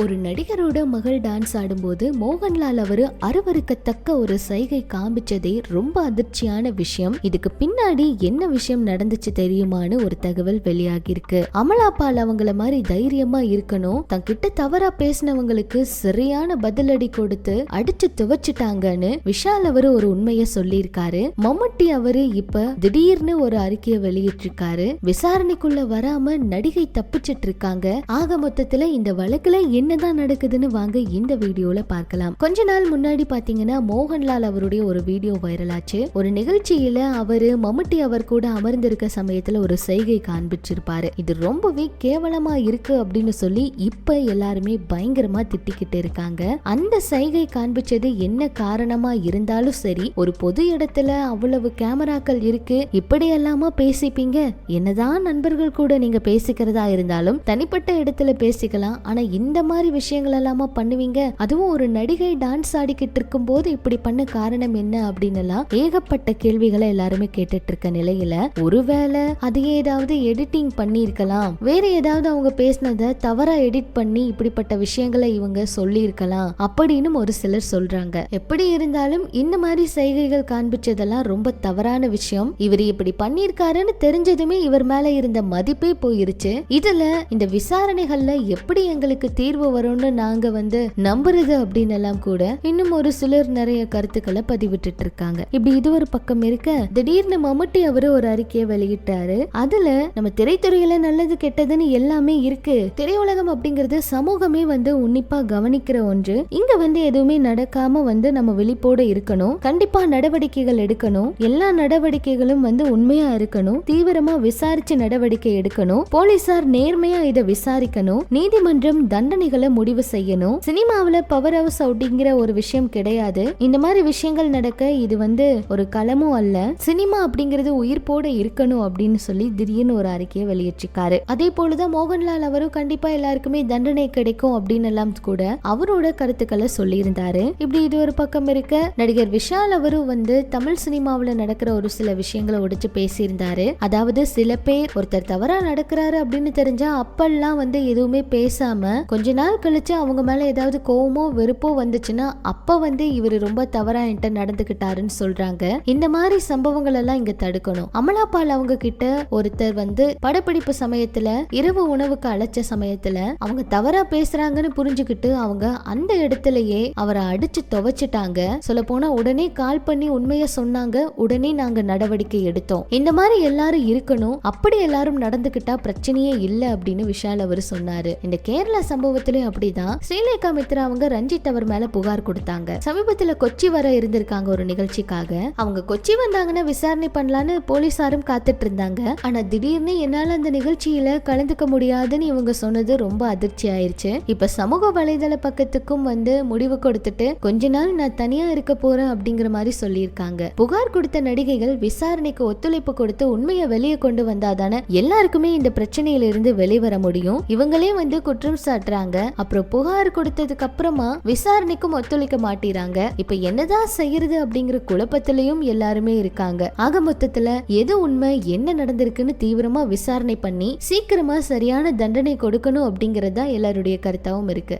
ஒரு நடிகரோட மகள் டான்ஸ் ஆடும்போது மோகன்லால் அவரு அருவருக்கத்தக்க ஒரு சைகை காமிச்சதே ரொம்ப அதிர்ச்சியான விஷயம். இதுக்கு பின்னாடி என்ன விஷயம் நடந்துச்சு தெரியுமான்னு ஒரு தகவல் வெளியாகிருக்கு அமலாபால் அவங்கள மாதிரி தைரியமா இருக்கணும். தங்கிட்ட தவறா பேசினவங்களுக்கு சரியான பதிலடி கொடுத்து அடிச்சு துவச்சிட்டாங்கன்னு விஷால் அவரு ஒரு உண்மையை சொல்லியிருக்காரு. மம்முட்டி அவரு இப்ப திடீர்னு ஒரு அறிக்கையை வெளியிட்டிருக்காரு. விசாரணைக்குள்ள வராம நடிகை தப்பிச்சிட்டு இருக்காங்க. ஆக மொத்தத்துல இந்த வழக்குல என்னதான் நடக்குதுன்னு வாங்க இந்த வீடியோல பார்க்கலாம். கொஞ்ச நாள் முன்னாடி பாத்தீங்கன்னா மோகன்லால் அவருடைய ஒரு வீடியோ வைரல் ஆச்சு ஒரு நிகழ்ச்சியில அவரு மம்முட்டி அவர் கூட அமர்ந்திருக்க சமயத்துல ஒரு செய்கை காண்பிச்சிருப்பாரு. இது ரொம்பவே கேவலமா இருக்கு அப்படின்னு சொல்லி இப்ப எல்லாருமே பயங்கரமா திட்டிக்கிட்டு இருக்காங்க. அந்த சைகை காண்பிச்சது என்ன காரணமா இருந்தாலும் சரி ஒரு பொது இடத்துல அவ்வளவு கேமராக்கள் இருக்கு இப்படி எல்லாமா பேசிப்பீங்க? என்னதான் நண்பர்கள் கூட நீங்க பேசிக்கிறதா இருந்தாலும் தனிப்பட்ட இடத்துல பேசிக்கலாம். ஆனா இந்த மாதிரி விஷயங்கள் எல்லாமா பண்ணுவீங்க? அதுவும் ஒரு நடிகை டான்ஸ் ஆடிக்கிட்டு இருக்கும் போது இப்படி பண்ண காரணம் என்ன அப்படின்னு எல்லாம் ஏகப்பட்ட கேள்விகளை எல்லாருமே கேட்டுட்டு இருக்க நிலையில ஒருவேளை அதையே ஏதாவது எடிட்டிங் பண்ணியிருக்கலாம். வேற ஏதாவது அவங்க பேசினதை தவறா எடிட் பண்ணி இப்படிப்பட்ட விஷயங்களை இவங்க சொல்லி இருக்கலாம் அப்படின்னு ஒரு சிலர் சொல்றாங்க. எப்படி இருந்தாலும் இந்த மாதிரி செய்கைகள் காண்பிச்சதெல்லாம் ரொம்ப தவறான விஷயம். இவர் இப்படி பண்ணியிருக்காருன்னு தெரிஞ்சதுமே இவர் மேல இருந்த மதிப்பே போயிருச்சு. இதுல இந்த விசாரணைகள்ல எப்படி எங்களுக்கு தீர்வு வரும்னு நாங்க வந்து நம்புறது அப்படின்னு எல்லாம் கூட இன்னும் ஒரு சிலர் நிறைய கருத்துக்களை பதிவிட்டு இருக்காங்க இப்படி இது ஒரு பக்கம் இருக்க திடீர்னு மம்முட்டி அவரு ஒரு அறிக்கையை வெளியிட்டாரு. அதுல நம்ம திரைத்துறையில நல்லது கெட்டதுன்னு எல்லாமே இருக்கு. திரையுலகம் அப்படிங்கறது சமூகமே வந்து உன்னிப்பா கவனிக்கிற ஒன்று. இங்க வந்து எதுவுமே நடக்காம வந்து நம்ம விழிப்போட இருக்கணும். கண்டிப்பா நடவடிக்கைகள் எடுக்கணும். எல்லா நடவடிக்கைகளும் வந்து உண்மையா இருக்கணும். தீவிரமா விசாரிச்சு நடவடிக்கை எடுக்கணும். போலீசார் நேர்மையா இதை விசாரிக்கணும். நீதிமன்றம் தண்டனை தண்டனைகளை முடிவு செய்யணும். சினிமாவுல பவர் ஹவுஸ் அப்படிங்கிற ஒரு விஷயம் கிடையாது. இந்த மாதிரி விஷயங்கள் நடக்க இது வந்து ஒரு களமும் அல்ல. சினிமா அப்படிங்கிறது உயிர்ப்போட இருக்கணும் அப்படின்னு சொல்லி திடீர்னு ஒரு அறிக்கையை வெளியிட்டிருக்காரு. அதே போலதான் மோகன்லால் அவரும் கண்டிப்பா எல்லாருக்குமே தண்டனை கிடைக்கும் அப்படின்னு எல்லாம் கூட அவரோட கருத்துக்களை சொல்லியிருந்தாரு. இப்படி இது ஒரு பக்கம் இருக்க நடிகர் விஷால் அவரும் வந்து தமிழ் சினிமாவுல நடக்கிற ஒரு சில விஷயங்களை உடைச்சு பேசியிருந்தாரு. அதாவது சில பேர் ஒருத்தர் தவறா நடக்கிறாரு அப்படின்னு தெரிஞ்சா அப்பெல்லாம் வந்து எதுவுமே பேசாம கொஞ்ச நாள் கழிச்சு அவங்க மேலே ஏதாவது கோவமோ வெறுப்போ வந்துச்சுன்னா அப்போ வந்து இவர் ரொம்ப தவறா என்கிட்ட நடந்துக்கிட்டாருன்னு சொல்றாங்க. இந்த மாதிரி சம்பவங்கள் எல்லாம் இங்க தடுக்கணும். அமலாபால் அவங்க கிட்ட ஒருத்தர் வந்து படப்பிடிப்பு சமயத்துல இரவு உணவுக்கு அழைச்ச சமயத்துல அவங்க தவறா பேசுறாங்கன்னு புரிஞ்சுக்கிட்டு அவங்க அந்த இடத்துலயே அவரை அடிச்சு துவைச்சிட்டாங்க. சொல்ல போனா உடனே கால் பண்ணி உண்மைய சொன்னாங்க. உடனே நாங்க நடவடிக்கை எடுத்தோம். இந்த மாதிரி எல்லாரும் இருக்கணும். அப்படி எல்லாரும் நடந்துகிட்டா பிரச்சனையே இல்லை அப்படின்னு விஷால் அவர் சொன்னாரு. இந்த கேரளா சம்பவத்திலயும் அப்படிதான் ஸ்ரீலேகா மித்ரா அவங்க ரஞ்சித் அவர் மேல புகார் கொடுத்தாங்க. சமீபத்துல கொச்சி வர இருந்திருக்காங்க ஒரு நிகழ்ச்சிக்காக. அவங்க கொச்சி வந்தாங்கன்னா விசாரணை பண்ணலான்னு போலீசாரும் காத்துட்டு இருந்தாங்க. ஆனா திடீர்னு என்னால அந்த நிகழ்ச்சியில கலந்துக்க முடியாதுன்னு இவங்க சொன்னது ரொம்ப அதிர்ச்சி ஆயிருச்சு. இப்ப சமூக வலைதள பக்கத்துக்கும் வந்து முடிவு கொடுத்துட்டு கொஞ்ச நாள் நான் தனியா இருக்க போறேன் அப்படிங்கிற மாதிரி சொல்லியிருக்காங்க. புகார் கொடுத்த நடிகைகள் விசாரணைக்கு ஒத்துழைப்பு கொடுத்து உண்மையை வெளியே கொண்டு வந்தாதானே எல்லாருக்குமே இந்த பிரச்சனையில இருந்து வெளிவர முடியும். இவங்களே வந்து குற்றம் சாட்டுறாங்க. அப்புறம் புகார் கொடுத்ததுக்கு அப்புறமா விசாரணைக்கும் ஒத்துழைக்க மாட்டேறாங்க. இப்ப என்னதான் செய்யறது அப்படிங்கிற குழப்பத்திலையும் எல்லாருமே இருக்காங்க. ஆக மொத்தத்துல எது உண்மை என்ன நடந்திருக்குன்னு தீவிரமா விசாரணை பண்ணி சீக்கிரமா சரியான தண்டனை கொடுக்கணும் அப்படிங்கறது தான் எல்லாருடைய கருத்தாவும் இருக்கு.